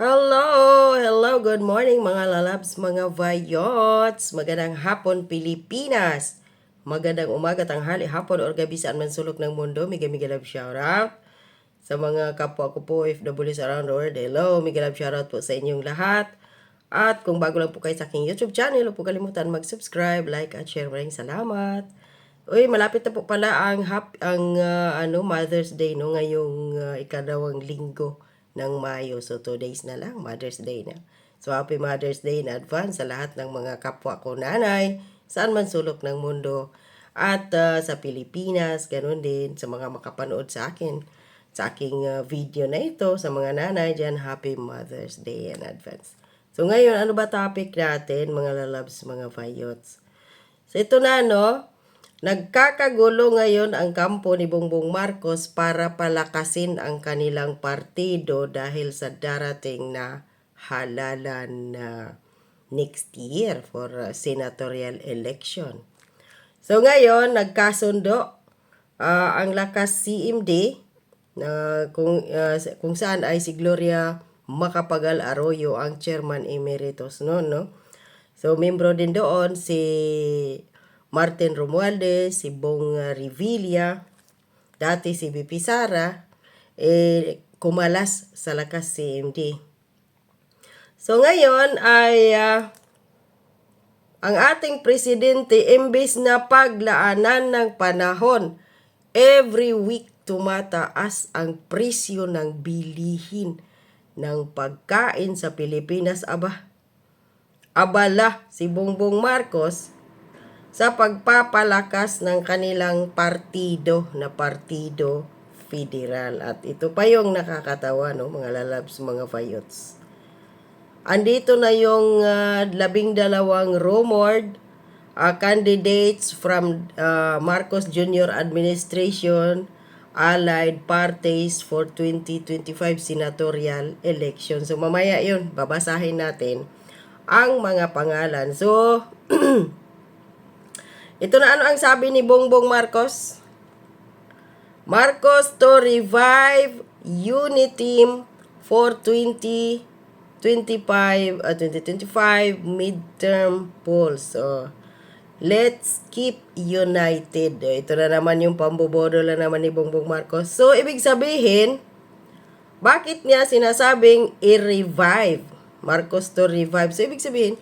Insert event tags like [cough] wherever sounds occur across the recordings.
Hello! Hello! Good morning mga lalabs, mga vayots! Magandang hapon Pilipinas! Magandang umaga, tanghali, hapon, or gabi saan man sulok ng mundo. Miga miga love shoutout sa mga kapwa ko po FWs around the world. Hello! Miga love shoutout po sa inyong lahat. At kung bago lang po kayo sa aking YouTube channel, huwag po kalimutan mag-subscribe, like, at share. Maraming salamat! Uy, malapit na po pala ang hap, ang ah, ano Mother's Day no ngayong ah, ikadawang linggo ng Mayo. So two days na lang Mother's Day na. So happy Mother's Day in advance sa lahat ng mga kapwa ko nanay saan man sulok ng mundo at ah, sa Pilipinas ganun din sa mga makapanood sa akin sa aking ah, video na ito sa mga nanay diyan happy Mother's Day in advance. So ngayon ano ba topic natin mga lalabs mga vayots? So ito na no, Nagkakagulo ngayon ang kampo ni Bongbong Marcos para palakasin ang kanilang partido dahil sa darating na halalan na next year for uh, senatorial election. So ngayon, nagkasundo ah, ang lakas CMD na kung, ah, kung saan ay si Gloria Macapagal Arroyo ang chairman emeritus no no. So membro din doon si Martin Romualdez, si Bong ah, Revilla, dati si BP Sara, eh, kumalas sa lakas CMD. So ngayon ay ah, ang ating presidente imbes na paglaanan ng panahon, every week tumataas ang presyo ng bilihin ng pagkain sa Pilipinas. Aba, abala si Bongbong Marcos sa pagpapalakas ng kanilang partido na partido federal. At ito pa yung nakakatawa, no, mga lalabs, mga fayots. Andito na yung ah, labing dalawang rumored ah, candidates from ah, Marcos Jr. administration allied parties for 2025 senatorial election. So mamaya yun, babasahin natin ang mga pangalan. So, [clears throat] ito na ano ang sabi ni Bongbong Marcos? Marcos to revive Uniteam for 2025 uh, 2025 midterm polls. So, let's keep united. Ito na naman yung pambobodo na naman ni Bongbong Marcos. So, ibig sabihin, bakit niya sinasabing i-revive? Marcos to revive. So, ibig sabihin,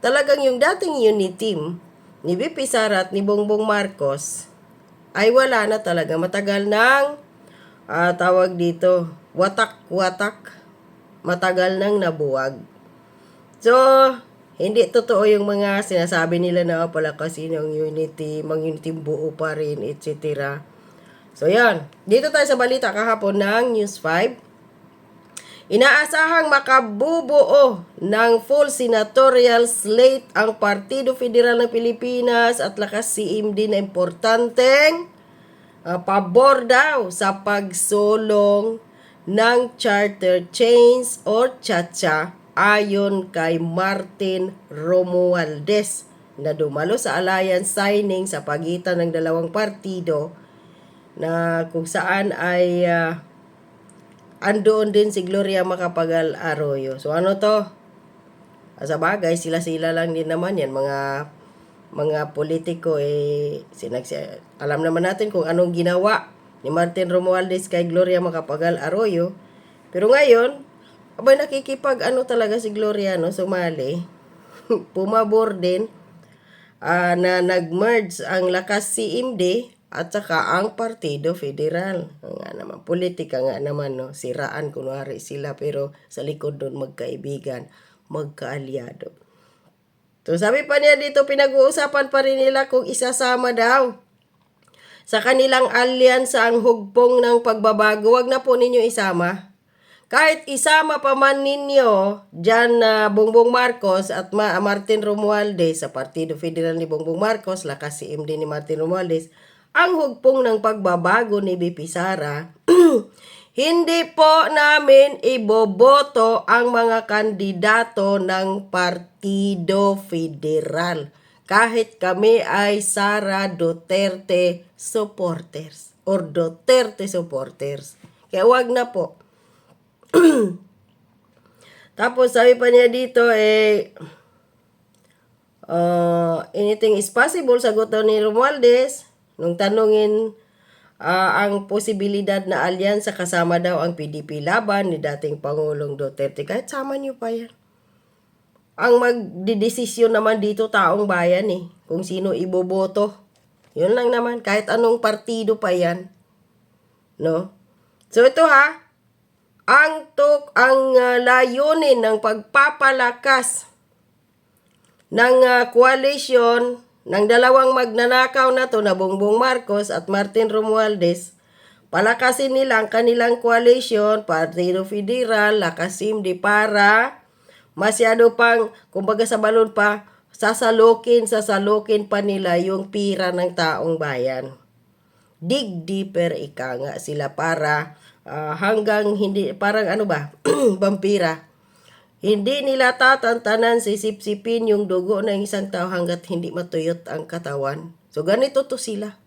talagang yung dating Uniteam ni BP Sara ni Bongbong Marcos ay wala na talaga. Matagal nang ah, tawag dito, watak-watak. Matagal nang nabuwag. So, hindi totoo yung mga sinasabi nila na "Oh, pala kasi ng unity, mang unity buo pa rin, etc. So, yan. Dito tayo sa balita kahapon ng News 5. Inaasahang makabubuo ng full senatorial slate ang Partido Federal ng Pilipinas at lakas CMD na importanteng uh, pabor daw sa pagsulong ng charter chains or chacha ayon kay Martin Romualdez na dumalo sa alliance signing sa pagitan ng dalawang partido na kung saan ay uh, andoon din si Gloria Macapagal Arroyo. So ano to? Sa bagay, sila-sila lang din naman yan. Mga mga politiko eh sinagsi alam naman natin kung anong ginawa ni Martin Romualdez kay Gloria Macapagal Arroyo. Pero ngayon, abay nakikipag ano talaga si Gloria no, sumali. [laughs] Pumabor din ah, na nag-merge ang lakas CMD at saka ang Partido Federal. Nga naman, politika nga naman, no? siraan kunwari sila pero sa likod doon magkaibigan, magkaalyado. So sabi pa niya dito, pinag-uusapan pa rin nila kung isasama daw sa kanilang alyansa ang hugpong ng pagbabago. Huwag na po ninyo isama. Kahit isama pa man ninyo dyan na Bongbong Marcos at Ma- Martin Romualdez sa Partido Federal ni Bongbong Marcos, lakas si MD ni Martin Romualdez, ang hugpong ng pagbabago ni BP Sara, [clears throat] hindi po namin iboboto ang mga kandidato ng Partido Federal. Kahit kami ay Sara Duterte supporters or Duterte supporters. Kaya wag na po. [clears throat] Tapos sabi pa niya dito eh uh, anything is possible sagot ni Romualdez nung tanungin ah, ang posibilidad na alyansa kasama daw ang PDP laban ni dating Pangulong Duterte. Kahit sama niyo pa yan. Ang magdidesisyon naman dito taong bayan eh. Kung sino iboboto. Yun lang naman. Kahit anong partido pa yan. No? So ito ha. Ang tok ang ah, layunin ng pagpapalakas ng ah, coalition ng dalawang magnanakaw na to na Bongbong Marcos at Martin Romualdez, palakasin nila ang kanilang coalition, Partido Federal, Lakasim di para masyado pang, kumbaga sa balon pa, sasalukin, sasalukin pa nila yung pira ng taong bayan. Dig deeper ika nga sila para ah, hanggang hindi, parang ano ba, [clears throat] vampira hindi nila tatantanan sisip-sipin yung dugo ng isang tao hanggat hindi matuyot ang katawan. So ganito to sila.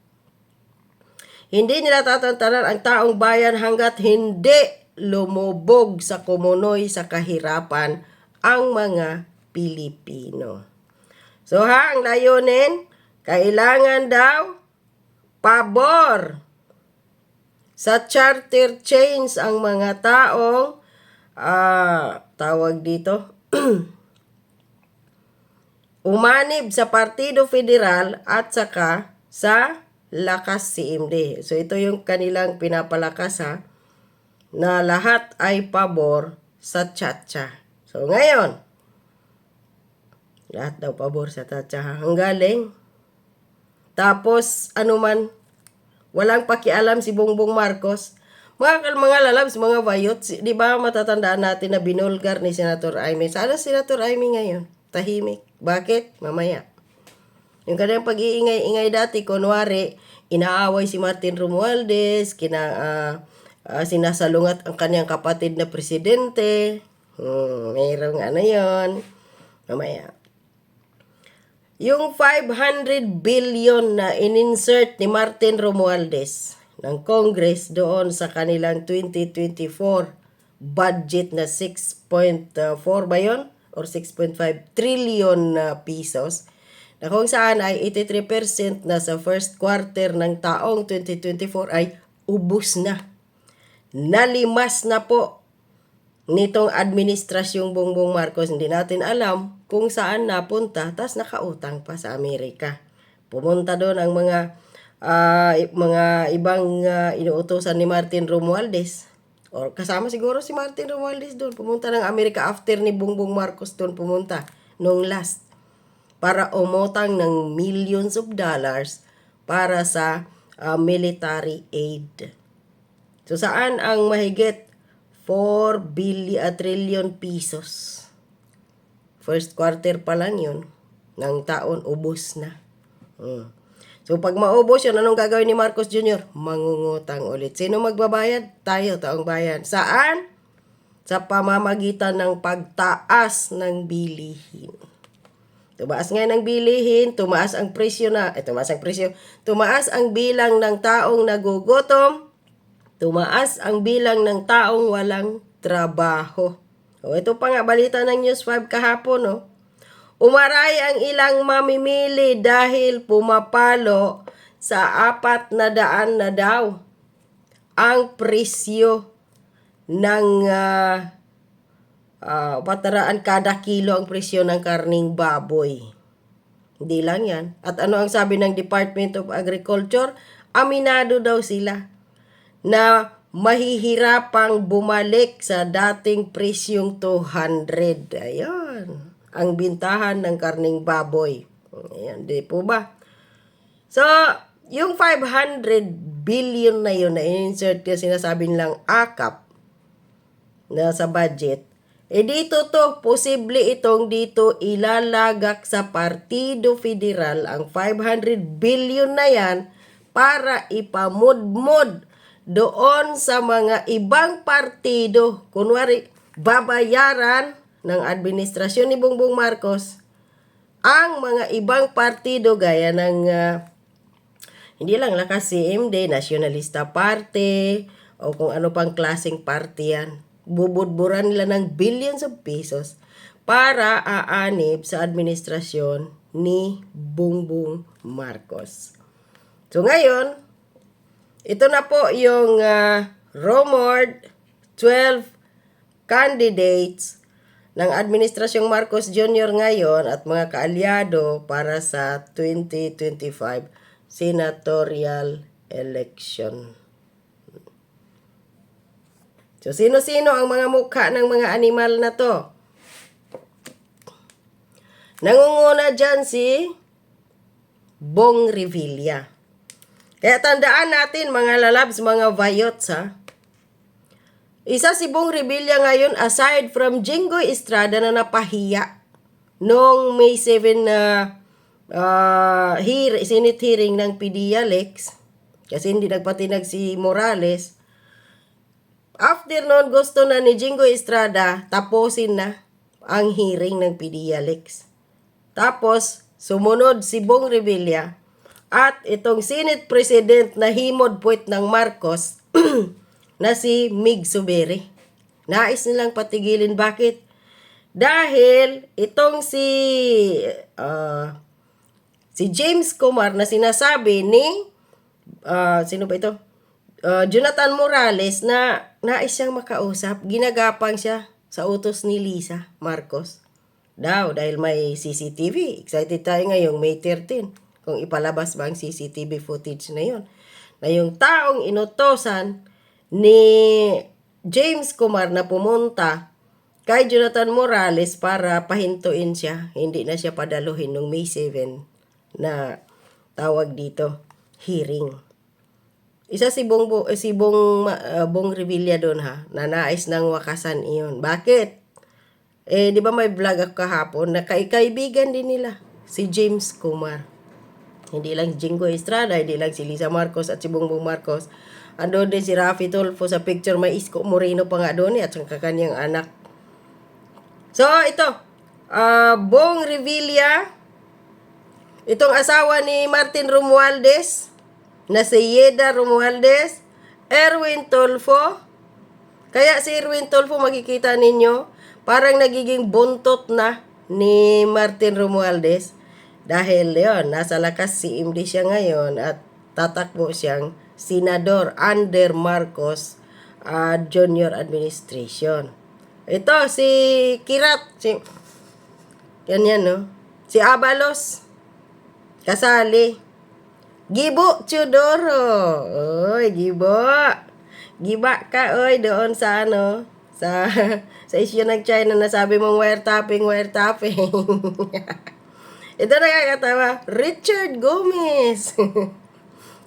Hindi nila tatantanan ang taong bayan hanggat hindi lumubog sa kumunoy sa kahirapan ang mga Pilipino. So ha, ang layunin, kailangan daw pabor sa charter chains ang mga taong ah, tawag dito, [clears throat] umanib sa Partido Federal at saka sa Lakas CMD. So ito yung kanilang pinapalakas ha, na lahat ay pabor sa Chacha. So ngayon, lahat daw pabor sa Chacha ha. Ang galing. Tapos, ano man, walang pakialam si Bongbong Marcos mga mga lalabs, mga bayot, si- di ba matatandaan natin na binulgar ni Senator Aimee. Sana Senator Aimee ngayon, tahimik. Bakit? Mamaya. Yung kanyang pag-iingay-ingay dati, kunwari, inaaway si Martin Romualdez, kina, ah, ah, sinasalungat ang kanyang kapatid na presidente. Hmm, mayroong ano yon Mamaya. Yung 500 billion na in-insert ni Martin Romualdez ng Congress doon sa kanilang 2024 budget na 6.4 ba yun? Or 6.5 trillion na pesos na kung saan ay 83% na sa first quarter ng taong 2024 ay ubus na. Nalimas na po nitong administrasyong Bongbong Marcos, hindi natin alam kung saan napunta, tas nakautang pa sa Amerika. Pumunta doon ang mga i- mga ibang ah, inuutosan ni Martin Romualdez. Or kasama siguro si Martin Romualdez doon. Pumunta ng Amerika after ni Bongbong Marcos doon pumunta nung last para umutang ng millions of dollars para sa ah, military aid. So saan ang mahigit 4 billion trillion pesos? First quarter pa lang yun ng taon, ubos na. Mm. So pag maubos yun, anong gagawin ni Marcos Jr.? Mangungutang ulit. Sino magbabayad? Tayo, taong bayan. Saan? Sa pamamagitan ng pagtaas ng bilihin. Tumaas nga ng bilihin, tumaas ang presyo na, eh, tumaas ang presyo, tumaas ang bilang ng taong nagugutom, tumaas ang bilang ng taong walang trabaho. O, ito pa nga, balita ng News 5 kahapon, no? Umaray ang ilang mamimili dahil pumapalo sa apat na daan na daw ang presyo ng uh, uh, kada kilo ang presyo ng karning baboy. Hindi lang yan. At ano ang sabi ng Department of Agriculture? Aminado daw sila na mahihirapang bumalik sa dating presyong 200. Ayun. Ang bintahan ng karning baboy. Ayan, di po ba? So, yung 500 billion na yun na in-insert ka sinasabi nilang akap na sa budget, eh dito to, posible itong dito ilalagak sa Partido Federal ang 500 billion na yan para ipamudmod doon sa mga ibang partido. Kunwari, babayaran ng administrasyon ni Bongbong Marcos ang mga ibang partido gaya ng ah, hindi lang lakas CMD, Nationalista Party, o kung ano pang klaseng party yan. bubudburan nila ng billions of pesos para aanib sa administrasyon ni Bongbong Marcos. So ngayon, ito na po yung uh, rumored 12 candidates ng Administrasyong Marcos Jr. ngayon at mga kaalyado para sa 2025 senatorial election. So, sino-sino ang mga mukha ng mga animal na to? Nangunguna dyan si Bong Revilla. Kaya tandaan natin mga lalabs, mga vayots ha. Isa si Bong Revilla ngayon aside from Jingo Estrada na napahiya noong May 7 na uh, hear, Senate hearing ng PDLX kasi hindi nagpatinag si Morales. After noon, gusto na ni Jingo Estrada tapusin na ang hearing ng PDLX. Tapos, sumunod si Bong Revilla at itong Senate President na himod puwet ng Marcos [clears throat] na si Mig Suberi. Nais nilang patigilin. Bakit? Dahil itong si uh, si James Kumar na sinasabi ni uh, sino ba ito? Uh, Jonathan Morales na nais siyang makausap. Ginagapang siya sa utos ni Lisa Marcos. Daw, dahil may CCTV. Excited tayo ngayong May 13 kung ipalabas ba ang CCTV footage na yun. Na yung taong inutosan ni James Kumar na pumunta kay Jonathan Morales para pahintuin siya. Hindi na siya padaluhin nung May 7 na tawag dito, hearing. Isa si Bong, eh, si Bong, uh, Bong Revilla doon ha, na nais ng wakasan iyon. Bakit? Eh, di ba may vlog ako kahapon na kay kaibigan din nila, si James Kumar. Hindi lang Jingo Estrada, hindi lang si Lisa Marcos at si Bongbong Marcos. Ando din si Rafi Tulfo sa picture, may Isko Moreno pa nga doon at sa kanyang anak. So, ito, uh, Bong Revilla, itong asawa ni Martin Romualdez, na si Yeda Romualdez, Erwin Tulfo, kaya si Erwin Tulfo makikita ninyo, parang nagiging buntot na ni Martin Romualdez. Dahil yon nasa lakas si MD siya ngayon at tatakbo siyang senador under Marcos uh, Junior Administration. Ito si Kirat si yan yan no. Si Abalos kasali. Gibo Chudoro. Oy, Gibo. Giba ka oy doon sa ano sa [laughs] sa issue ng China na sabi mong wiretapping, wiretapping. [laughs] Ito nakakatawa. Richard Gomez. [laughs]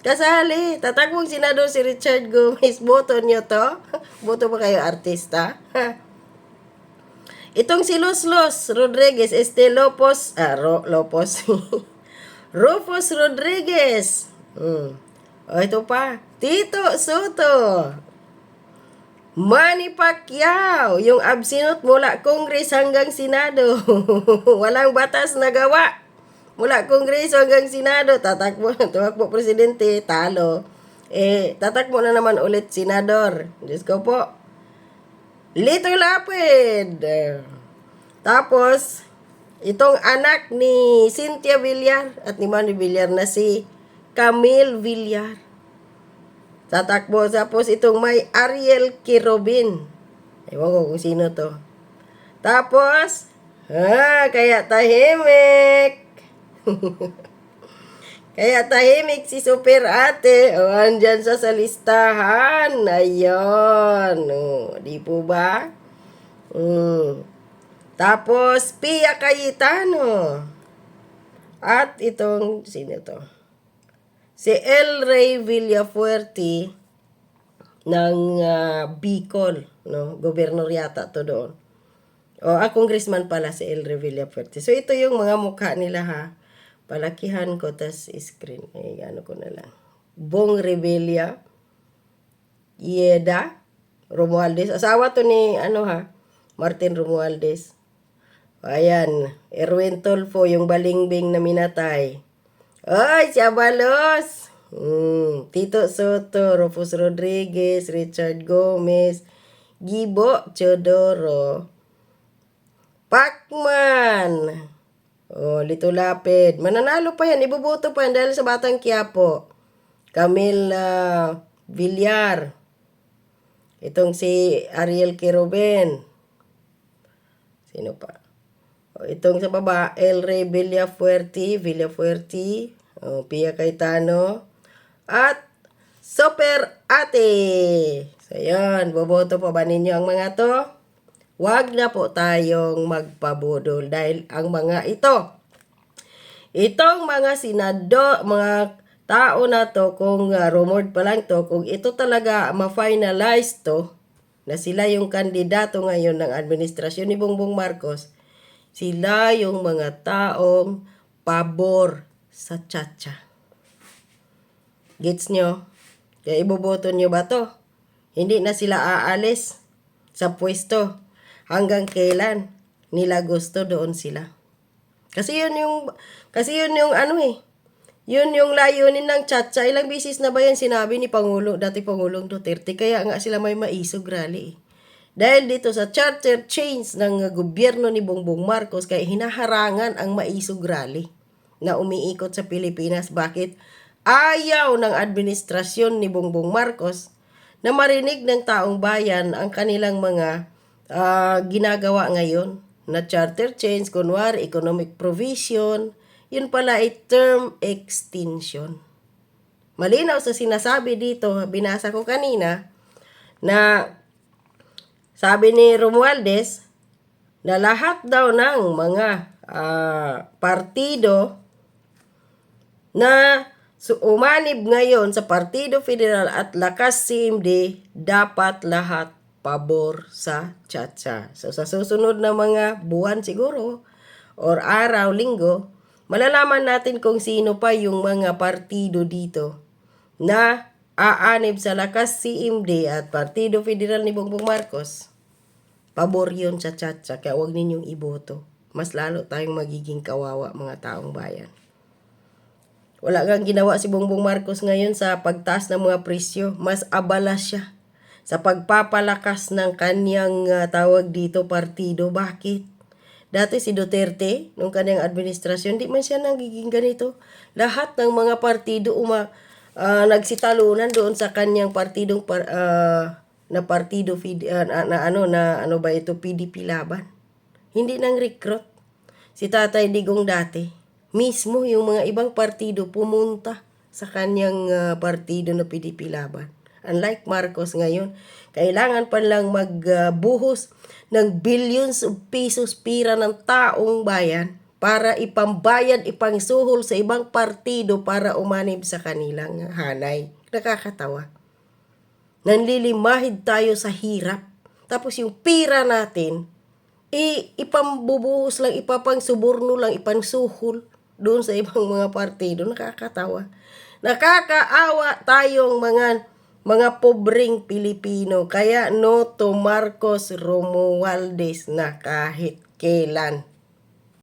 Kasali. Tatakbong senador si Richard Gomez. Boto niyo to? [laughs] Boto ba kayo artista? [laughs] Itong si Los Los Rodriguez, este Lopos, ah, Ro, Lopos. [laughs] Rufus Rodriguez. Hmm. O, ito pa. Tito Soto. Manny Pacquiao, yung absinot mula Kongres hanggang Senado. Walang batas na gawa. Mula Kongreso hanggang Senado, tatakbo, [laughs] tumakbo presidente, talo. Eh, tatakbo na naman ulit senador. Diyos ko po. Lito Lapid. Tapos, itong anak ni Cynthia Villar at ni Manny Villar na si Camille Villar. Tatakbo. Tapos itong may Ariel Kirobin. Ewan ko kung sino to. Tapos, ah, kaya tahimik. [laughs] kaya tahimik si Super Ate. O, andyan sa sa listahan. Ayun. O, di po ba? Mm. Tapos, Pia Cayetano. At itong, sino to? Si El Rey Villafuerte ng uh, Bicol, no? Gobernador yata to doon. O, ah, congressman pala si El Rey Villafuerte. So, ito yung mga mukha nila ha. Palakihan ko, tas screen. Eh, ano ko na lang. Bong Revilla, Yeda, Romualdez. Asawa to ni, ano ha, Martin Romualdez. Ayan, Erwin Tolfo, yung balingbing na minatay. Ay, si Abalos. Hmm, Tito Soto, Rufus Rodriguez, Richard Gomez, Gibo Chodoro. Pacman. Oh, Lito Lapid. Mananalo pa yan. Iboboto pa yan dahil sa Batang Quiapo. Camila Villar. Itong si Ariel Quirobin. Sino pa? O, itong sa baba, El Rey Villafuerte, Villafuerte, o, Pia Cayetano, at Super Ate. So, yan. Boboto pa ba ninyo ang mga to? Huwag na po tayong magpabudol dahil ang mga ito, itong mga sinado, mga tao na to, kung uh, rumored pa lang to, kung ito talaga ma-finalize to, na sila yung kandidato ngayon ng administrasyon ni Bongbong Marcos, sila yung mga taong pabor sa tsatsya. Gets nyo? Kaya iboboto nyo ba to? Hindi na sila aalis sa pwesto. Hanggang kailan nila gusto doon sila. Kasi yun yung, kasi yun yung ano eh. Yun yung layunin ng tsatsya. Ilang bisis na ba yan sinabi ni Pangulo, dati Pangulong Duterte. Kaya nga sila may maisog rally eh. Dahil dito sa charter change ng gobyerno ni Bongbong Marcos, kaya hinaharangan ang maisog rally na umiikot sa Pilipinas. Bakit? Ayaw ng administrasyon ni Bongbong Marcos na marinig ng taong bayan ang kanilang mga ah, ginagawa ngayon na charter change, kunwari economic provision, yun pala ay term extension. Malinaw sa sinasabi dito, binasa ko kanina, na sabi ni Romualdez na lahat daw ng mga ah, partido na so, umanib ngayon sa Partido Federal at Lakas CMD, dapat lahat pabor sa tsatsya. So sa susunod na mga buwan siguro, or araw, linggo, malalaman natin kung sino pa yung mga partido dito na aanib sa Lakas CMD at Partido Federal ni Bongbong Marcos. Pabor yun sa tsatsya, kaya huwag ninyong iboto. Mas lalo tayong magiging kawawa mga taong bayan. Wala kang ginawa si Bongbong Marcos ngayon sa pagtaas ng mga presyo. Mas abala siya sa pagpapalakas ng kanyang ah, tawag dito partido. Bakit? Dati si Duterte, nung kanyang administrasyon, di man siya nagiging ganito. Lahat ng mga partido uma, ah, nagsitalunan doon sa kanyang partidong par, ah, na partido ah, na, na ano na ano ba ito PDP laban. Hindi nang recruit. Si Tatay Digong dati, mismo yung mga ibang partido pumunta sa kanyang ah, partido na PDP laban. Unlike Marcos ngayon, kailangan pa lang magbuhos ng billions of pesos pira ng taong bayan para ipambayad, ipangsuhol sa ibang partido para umanib sa kanilang hanay. Nakakatawa. Nanlilimahid tayo sa hirap. Tapos yung pira natin, i ipambubuhos lang, ipapang suborno lang, ipangsuhol doon sa ibang mga partido. Nakakatawa. Nakakaawa tayong mga mga pobreng Pilipino. Kaya no to Marcos Romualdez na kahit kailan